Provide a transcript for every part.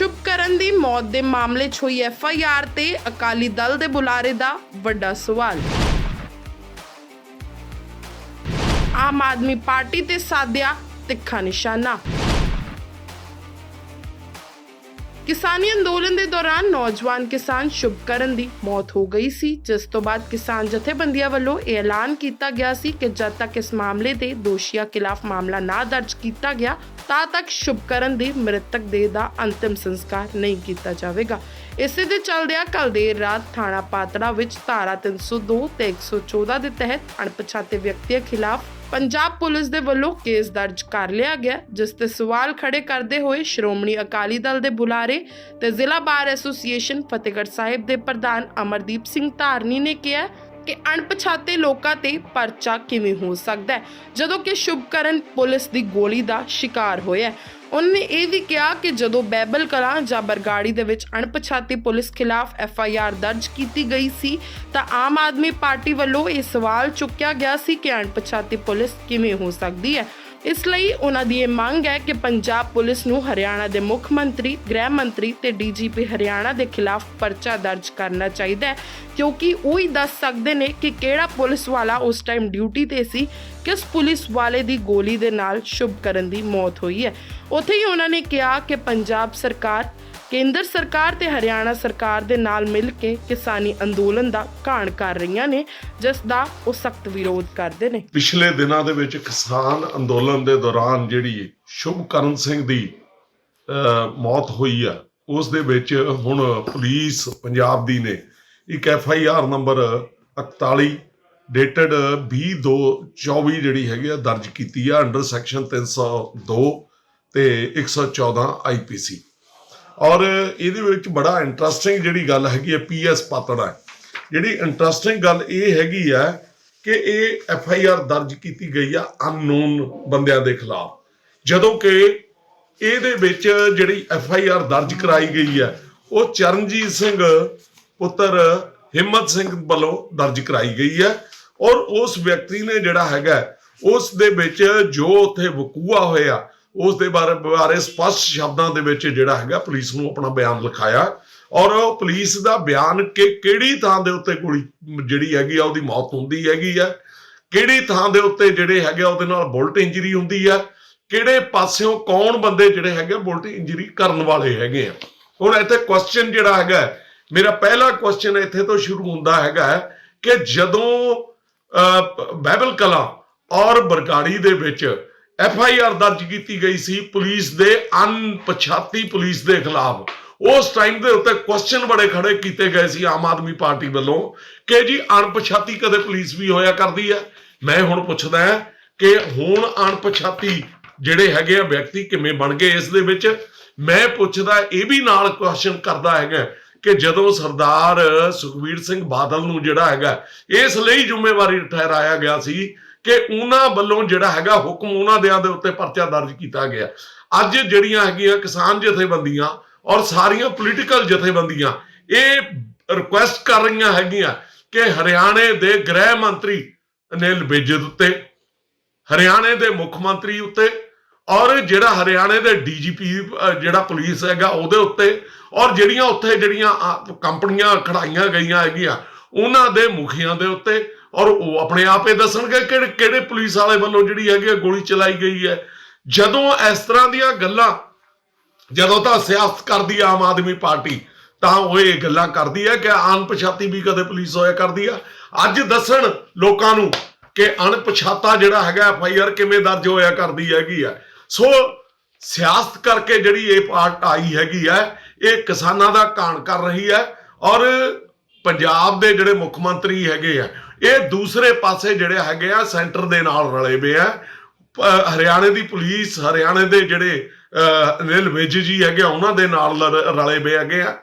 ਸ਼ੁਭਕਰਨ ਦੀ ਮੌਤ ਦੇ ਮਾਮਲੇ 'ਚ ਹੋਈ ਐਫ ਆਈ ਆਰ ਤੇ ਅਕਾਲੀ ਦਲ ਦੇ ਬੁਲਾਰੇ ਦਾ ਵੱਡਾ ਸਵਾਲ। ਆਮ ਆਦਮੀ ਪਾਰਟੀ ਤੇ ਸਾਧਿਆ ਤਿੱਖਾ ਨਿਸ਼ਾਨਾ। ਕਿਸਾਨੀ ਅੰਦੋਲਨ ਦੇ ਦੌਰਾਨ ਨੌਜਵਾਨ ਕਿਸਾਨ ਸ਼ੁਭਕਰਨ ਦੀ ਮੌਤ ਹੋ ਗਈ ਸੀ, ਜਿਸ ਤੋਂ ਬਾਅਦ ਕਿਸਾਨ ਜਥੇਬੰਦੀਆਂ ਵੱਲੋਂ ਇਹ ਐਲਾਨ ਕੀਤਾ ਗਿਆ ਸੀ ਕਿ ਜਦ ਤੱਕ ਇਸ ਮਾਮਲੇ ਦੇ ਦੋਸ਼ੀਆਂ ਖਿਲਾਫ ਮਾਮਲਾ ਨਾ ਦਰਜ ਕੀਤਾ ਗਿਆ ਤਾਂ ਤੱਕ ਸ਼ੁਭਕਰਨ ਦੀ ਮ੍ਰਿਤਕ ਦੇਹ ਦਾ ਅੰਤਿਮ ਸੰਸਕਾਰ ਨਹੀਂ ਕੀਤਾ ਜਾਵੇਗਾ। ਇਸੇ ਦੇ ਚੱਲਦਿਆਂ ਕੱਲ ਦੇਰ ਰਾਤ ਥਾਣਾ ਪਾਤੜਾ ਵਿੱਚ ਧਾਰਾ 302 ਤੇ 114 ਦੇ ਤਹਿਤ ਅਣਪਛਾਤੇ ਵਿਅਕਤੀਆਂ ਖਿਲਾਫ ਪੰਜਾਬ ਪੁਲਿਸ ਦੇ ਵੱਲੋਂ ਕੇਸ ਦਰਜ ਕਰ ਲਿਆ ਗਿਆ, ਜਿਸ ਤੇ ਸਵਾਲ ਖੜੇ ਕਰਦੇ ਹੋਏ ਸ਼੍ਰੋਮਣੀ ਅਕਾਲੀ ਦਲ ਦੇ ਬੁਲਾਰੇ ਤੇ ਜ਼ਿਲ੍ਹਾ ਬਾਰ ਐਸੋਸੀਏਸ਼ਨ ਫਤਿਹਗੜ੍ਹ ਸਾਹਿਬ ਦੇ ਪ੍ਰਧਾਨ ਅਮਰਦੀਪ ਸਿੰਘ ਧਾਰਨੀ ਨੇ ਕਿਹਾ ਕਿ ਅਣਪਛਾਤੇ ਲੋਕਾਂ ਤੇ ਪਰਚਾ ਕਿਵੇਂ ਹੋ ਸਕਦਾ ਹੈ ਜਦੋਂ ਕਿ ਸ਼ੁਭਕਰਨ ਪੁਲਿਸ ਦੀ ਗੋਲੀ ਦਾ ਸ਼ਿਕਾਰ ਹੋਇਆ ਹੈ। ਉਹਨਾਂ ਨੇ ਇਹ ਵੀ ਕਿਹਾ ਕਿ ਜਦੋਂ ਬੈਬਲ ਕਲਾਂ ਜਾਂ ਬਰਗਾੜੀ ਦੇ ਵਿੱਚ ਅਣਪਛਾਤੀ ਪੁਲਿਸ ਖਿਲਾਫ ਐਫ ਆਈ ਆਰ ਦਰਜ ਕੀਤੀ ਗਈ ਸੀ, ਤਾਂ ਆਮ ਆਦਮੀ ਪਾਰਟੀ ਵੱਲੋਂ ਇਹ ਸਵਾਲ ਚੁੱਕਿਆ ਗਿਆ ਸੀ ਕਿ ਅਣਪਛਾਤੀ ਪੁਲਿਸ ਕਿਵੇਂ ਹੋ ਸਕਦੀ ਹੈ ਇਸ ਲਈ ਉਹਨਾਂ ਦੀ ਇਹ ਮੰਗ ਹੈ ਕਿ ਪੰਜਾਬ ਪੁਲਿਸ ਨੂੰ ਹਰਿਆਣਾ ਦੇ ਮੁੱਖ ਮੰਤਰੀ, ਗ੍ਰਹਿ ਮੰਤਰੀ ਤੇ ਡੀਜੀਪੀ ਹਰਿਆਣਾ ਦੇ ਖਿਲਾਫ ਪਰਚਾ ਦਰਜ ਕਰਨਾ ਚਾਹੀਦਾ ਹੈ, ਕਿਉਂਕਿ ਉਹ ਹੀ ਦੱਸ ਸਕਦੇ ਨੇ ਕਿ ਕਿਹੜਾ ਪੁਲਿਸ ਵਾਲਾ ਉਸ ਟਾਈਮ ਡਿਊਟੀ ਤੇ ਸੀ, ਕਿਸ ਪੁਲਿਸ ਵਾਲੇ ਦੀ ਗੋਲੀ ਦੇ ਨਾਲ ਸ਼ੁਭਕਰਨ ਦੀ ਮੌਤ ਹੋਈ ਹੈ। ਉੱਥੇ ਹੀ ਉਹਨਾਂ ਨੇ ਕਿਹਾ ਕਿ ਪੰਜਾਬ ਸਰਕਾਰ ਕੇਂਦਰ ਸਰਕਾਰ ਤੇ ਹਰਿਆਣਾ ਸਰਕਾਰ ਦੇ ਨਾਲ ਮਿਲ ਕੇ ਕਿਸਾਨੀ ਅੰਦੋਲਨ ਦਾ ਘਾਣ ਕਰ ਰਹੀਆਂ ਨੇ, ਜਿਸ ਦਾ ਉਹ ਸਖਤ ਵਿਰੋਧ ਕਰਦੇ ਨੇ। ਪਿਛਲੇ ਦਿਨਾਂ ਦੇ ਵਿੱਚ ਕਿਸਾਨ ਅੰਦੋਲਨ ਦੇ ਦੌਰਾਨ ਜਿਹੜੀ ਸ਼ੁਭਕਰਨ ਸਿੰਘ ਦੀ ਮੌਤ ਹੋਈ ਆ, ਉਸ ਦੇ ਵਿੱਚ ਹੁਣ ਪੁਲਿਸ ਪੰਜਾਬ ਦੀ ਨੇ, ਇੱਕ F I R number 41 dated 2224 ਜਿਹੜੀ ਹੈਗੀ ਆ, ਦਰਜ ਕੀਤੀ ਆ, ਅੰਡਰ ਸੈਕਸ਼ਨ 302 ਤੇ 114 ਆਈਪੀਸੀ ਔਰ ਇਹਦੇ ਵਿੱਚ ਬੜਾ ਇੰਟਰਸਟਿੰਗ ਜਿਹੜੀ ਗੱਲ ਹੈਗੀ ਹੈ ਪੀਐਸ ਪਾਤੜਾ। ਜਿਹੜੀ ਇੰਟਰਸਟਿੰਗ ਗੱਲ ਇਹ ਹੈਗੀ ਆ ਕਿ ਇਹ ਐਫ ਆਈ ਆਰ ਦਰਜ ਕੀਤੀ ਗਈ ਆ ਅਨਨੋਨ ਬੰਦਿਆਂ ਦੇ ਖਿਲਾਫ। ਜਦੋਂ ਕਿ ਇਹਦੇ ਵਿੱਚ ਜਿਹੜੀ ਐਫ ਆਈ ਆਰ ਦਰਜ ਕਰਾਈ ਗਈ ਹੈ, ਉਹ ਚਰਨਜੀਤ ਸਿੰਘ ਪੁੱਤਰ ਹਿੰਮਤ ਸਿੰਘ ਵੱਲੋਂ ਦਰਜ ਕਰਾਈ ਗਈ ਹੈ ਔਰ ਉਸ ਵਿਅਕਤੀ ਨੇ ਜਿਹੜਾ ਹੈਗਾ, ਉਸ ਦੇ ਵਿੱਚ ਜੋ ਉੱਥੇ ਵਕੂਆ ਹੋਇਆ ਉਸ ਦੇ ਬਾਰੇ ਬਾਰੇ ਸਪਸ਼ਟ ਸ਼ਬਦਾਂ ਦੇ ਵਿੱਚ ਜਿਹੜਾ ਹੈਗਾ ਪੁਲਿਸ ਨੂੰ ਆਪਣਾ ਬਿਆਨ ਲਿਖਾਇਆ। ਔਰ ਉਹ ਪੁਲਿਸ ਦਾ ਬਿਆਨ ਕਿ ਕਿਹੜੀ ਥਾਂ ਦੇ ਉੱਤੇ ਗੋਲੀ ਜਿਹੜੀ ਹੈਗੀ ਆ ਉਹਦੀ ਮੌਤ ਹੁੰਦੀ ਹੈਗੀ ਆ। ਕਿਹੜੀ ਥਾਂ ਦੇ ਉੱਤੇ ਜਿਹੜੇ ਹੈਗੇ ਆ ਉਹਦੇ ਨਾਲ ਬੁਲਟ ਇੰਜਰੀ ਹੁੰਦੀ ਆ। ਕਿਹੜੇ ਪਾਸਿਓਂ ਕੌਣ ਬੰਦੇ ਜਿਹੜੇ ਹੈਗੇ ਬੁਲਟ ਇੰਜਰੀ ਕਰਨ ਵਾਲੇ ਹੈਗੇ ਆ। ਹੁਣ ਇੱਥੇ ਕੁਐਸਚਨ ਜਿਹੜਾ ਹੈਗਾ ਮੇਰਾ ਪਹਿਲਾ ਕੁਐਸਚਨ ਇੱਥੇ ਤੋਂ ਸ਼ੁਰੂ ਹੁੰਦਾ ਹੈਗਾ ਕਿ ਜਦੋਂ ਅਹ, ਬਾਈਬਲ ਕਲਾ ਔਰ ਬਰਗਾੜੀ ਦੇ ਵਿੱਚ ਐਫ ਆਈ ਆਰ ਦਰਜ ਕੀਤੀ ਗਈ ਸੀ ਪੁਲਿਸ ਦੇ ਅਣਪਛਾਤੀ ਪੁਲਿਸ ਦੇ ਖਿਲਾਫ। ਉਸ ਟਾਈਮ ਦੇ ਉੱਤੇ ਕੁਐਸਚਨ ਬੜੇ ਖੜੇ ਕੀਤੇ ਗਏ ਸੀ ਆਮ ਆਦਮੀ ਪਾਰਟੀ ਵੱਲੋਂ ਕਿ ਜੀ ਅਣਪਛਾਤੀ ਕਦੇ ਪੁਲਿਸ ਵੀ ਹੋਇਆ ਕਰਦੀ ਹੈ? ਮੈਂ ਹੁਣ ਪੁੱਛਦਾ ਕਿ ਹੁਣ ਅਣਪਛਾਤੀ ਜਿਹੜੇ ਹੈਗੇ ਆ ਵਿਅਕਤੀ ਕਿਵੇਂ ਬਣ ਗਏ ਇਸ ਦੇ ਵਿੱਚ? ਮੈਂ ਪੁੱਛਦਾ ਇਹ ਵੀ ਨਾਲ ਕੁਐਸਚਨ ਕਰਦਾ ਹੈਗਾ ਕਿ ਜਦੋਂ ਸਰਦਾਰ ਸੁਖਵੀਰ ਸਿੰਘ ਬਾਦਲ ਨੂੰ ਜਿਹੜਾ ਹੈਗਾ, ਇਸ ਲਈ ਜ਼ਿੰਮੇਵਾਰੀ ਠਹਿਰਾਇਆ ਗਿਆ ਸੀ ਕਿ ਉਹਨਾਂ ਵੱਲੋਂ ਜਿਹੜਾ ਹੈਗਾ ਹੁਕਮ ਉਹਨਾਂ ਦਿਆਂ ਦੇ ਉੱਤੇ ਪਰਚਾ ਦਰਜ ਕੀਤਾ ਗਿਆ। ਅੱਜ ਜਿਹੜੀਆਂ ਹੈਗੀਆਂ ਕਿਸਾਨ ਜਥੇਬੰਦੀਆਂ ਔਰ ਸਾਰੀਆਂ ਪੋਲੀਟੀਕਲ ਜਥੇਬੰਦੀਆਂ, ਇਹ ਰਿਕੁਐਸਟ ਕਰ ਰਹੀਆਂ ਹੈਗੀਆਂ ਕਿ ਹਰਿਆਣੇ ਦੇ ਗ੍ਰਹਿ ਮੰਤਰੀ ਅਨਿਲ ਬੇਜਤ ਉੱਤੇ, ਹਰਿਆਣੇ ਦੇ ਮੁੱਖ ਮੰਤਰੀ ਉੱਤੇ ਔਰ ਜਿਹੜਾ ਹਰਿਆਣੇ ਦੇ ਡੀਜੀਪੀ ਜਿਹੜਾ ਪੁਲਿਸ ਹੈਗਾ ਉਹਦੇ ਉੱਤੇ ਔਰ ਜਿਹੜੀਆਂ ਉੱਥੇ ਜਿਹੜੀਆਂ ਕੰਪਨੀਆਂ ਖੜਾਈਆਂ ਗਈਆਂ ਹੈਗੀਆਂ, ਉਹਨਾਂ ਦੇ ਮੁਖੀਆਂ ਦੇ ਉੱਤੇ ਔਰ ਉਹ ਆਪਣੇ ਆਪ ਹੀ ਦੱਸਣਗੇ ਕਿਹੜੇ ਕਿਹੜੇ ਪੁਲਿਸ ਵਾਲੇ ਵੱਲੋਂ ਜਿਹੜੀ ਹੈਗੀ ਆ ਗੋਲੀ ਚਲਾਈ ਗਈ ਹੈ। ਜਦੋਂ ਇਸ ਤਰ੍ਹਾਂ ਦੀਆਂ ਗੱਲਾਂ, ਜਦੋਂ ਤਾਂ ਸਿਆਸਤ ਕਰਦੀ ਆ ਆਮ ਆਦਮੀ ਪਾਰਟੀ, ਤਾਂ ਉਹ ਇਹ ਗੱਲਾਂ ਕਰਦੀ ਹੈ ਕਿ ਅਣਪਛਾਤੀ ਵੀ ਕਦੇ ਪੁਲਿਸ ਹੋਇਆ ਕਰਦੀ ਆ। ਅੱਜ ਦੱਸਣ ਲੋਕਾਂ ਨੂੰ ਕਿ ਅਣਪਛਾਤਾ ਜਿਹੜਾ ਹੈਗਾ ਐਫ ਆਈ ਆਰ ਕਿਵੇਂ ਦਰਜ ਹੋਇਆ ਕਰਦੀ ਹੈਗੀ ਆ। ਸੋ ਸਿਆਸਤ ਕਰਕੇ ਜਿਹੜੀ ਇਹ ਪਾਰਟ ਆਈ ਹੈਗੀ ਹੈ ਇਹ ਕਿਸਾਨਾਂ ਦਾ ਕਾਣ ਕਰ ਰਹੀ ਹੈ ਔਰ ਪੰਜਾਬ ਦੇ ਜਿਹੜੇ ਮੁੱਖ ਮੰਤਰੀ ਹੈਗੇ ਆ ਇਹ ਦੂਸਰੇ ਪਾਸੇ ਜਿਹੜੇ ਹੈਗੇ ਆ ਸੈਂਟਰ ਦੇ ਨਾਲ ਰਲੇ ਹੋਏ ਆ। ਹਰਿਆਣੇ ਦੀ ਪੁਲਿਸ ਹਰਿਆਣੇ ਦੇ ਜਿਹੜੇ ਅਨਿਲ ਵਿਜ ਜੀ ਹੈਗੇ ਆ, ਉਹਨਾਂ ਦੇ ਨਾਲ ਰਲੇ ਹੋਏ ਹੈਗੇ ਆ।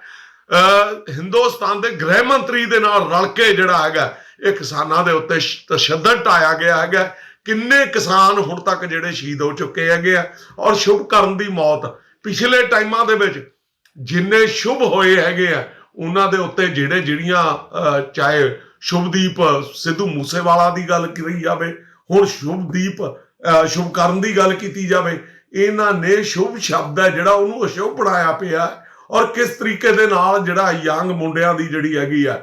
ਹਿੰਦੁਸਤਾਨ ਦੇ ਗ੍ਰਹਿ ਮੰਤਰੀ ਦੇ ਨਾਲ ਰਲ ਕੇ ਜਿਹੜਾ ਹੈਗਾ ਇਹ ਕਿਸਾਨਾਂ ਦੇ ਉੱਤੇ ਤਸ਼ੱਦਦ ਢਾਇਆ ਗਿਆ ਹੈਗਾ। ਕਿੰਨੇ ਕਿਸਾਨ ਹੁਣ ਤੱਕ ਜਿਹੜੇ ਸ਼ਹੀਦ ਹੋ ਚੁੱਕੇ ਹੈਗੇ ਆ ਔਰ ਸ਼ੁਭ ਕਰਨ ਦੀ ਮੌਤ। ਪਿਛਲੇ ਟਾਈਮਾਂ ਦੇ ਵਿੱਚ ਜਿੰਨੇ ਸ਼ੁਭ ਹੋਏ ਹੈਗੇ ਆ ਉਹਨਾਂ ਦੇ ਉੱਤੇ ਜਿਹੜੇ ਜਿਹੜੀਆਂ ਚਾਹੇ ਸ਼ੁਭਦੀਪ ਸਿੱਧੂ ਮੂਸੇਵਾਲਾ ਦੀ ਗੱਲ ਕਰੀ ਜਾਵੇ, ਹੁਣ ਸ਼ੁਭਦੀਪ ਸ਼ੁਭਕਰਨ ਦੀ ਗੱਲ ਕੀਤੀ ਜਾਵੇ, ਇਹਨਾਂ ਨੇ ਸ਼ੁਭ ਸ਼ਬਦ ਹੈ ਜਿਹੜਾ ਉਹਨੂੰ ਅਸ਼ੁਭ ਬਣਾਇਆ ਪਿਆ ਔਰ ਕਿਸ ਤਰੀਕੇ ਦੇ ਨਾਲ ਜਿਹੜਾ ਯੰਗ ਮੁੰਡਿਆਂ ਦੀ ਜਿਹੜੀ ਹੈਗੀ ਆ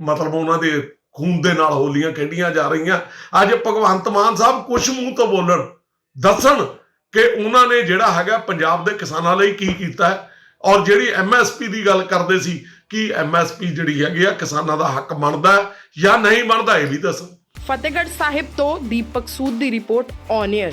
ਮਤਲਬ ਉਹਨਾਂ ਦੇ ਖੂਨ ਦੇ ਨਾਲ ਹੋਲੀਆਂ ਖੇਡੀਆਂ ਜਾ ਰਹੀਆਂ। ਅੱਜ ਭਗਵੰਤ ਮਾਨ ਸਾਹਿਬ ਕੁਛ ਮੂੰਹ ਤੋਂ ਬੋਲਣ, ਦੱਸਣ ਕਿ ਉਹਨਾਂ ਨੇ ਜਿਹੜਾ ਹੈਗਾ ਪੰਜਾਬ ਦੇ ਕਿਸਾਨਾਂ ਲਈ ਕੀ ਕੀਤਾ ਔਰ ਜਿਹੜੀ ਐਮਐਸਪੀ ਦੀ ਗੱਲ ਕਰਦੇ ਸੀ ਕਿ ਐਮਐਸਪੀ ਜਿਹੜੀ ਹੈਗੀ ਆ ਕਿਸਾਨਾਂ ਦਾ ਹੱਕ ਬਣਦਾ ਜਾਂ ਨਹੀਂ ਬਣਦਾ ਇਹ ਵੀ ਦੱਸਣ ਫਤਿਹਗੜ੍ਹ ਸਾਹਿਬ ਤੋਂ ਦੀਪਕ ਸੂਦ ਦੀ ਰਿਪੋਰਟ ਔਨ 에ਅਰ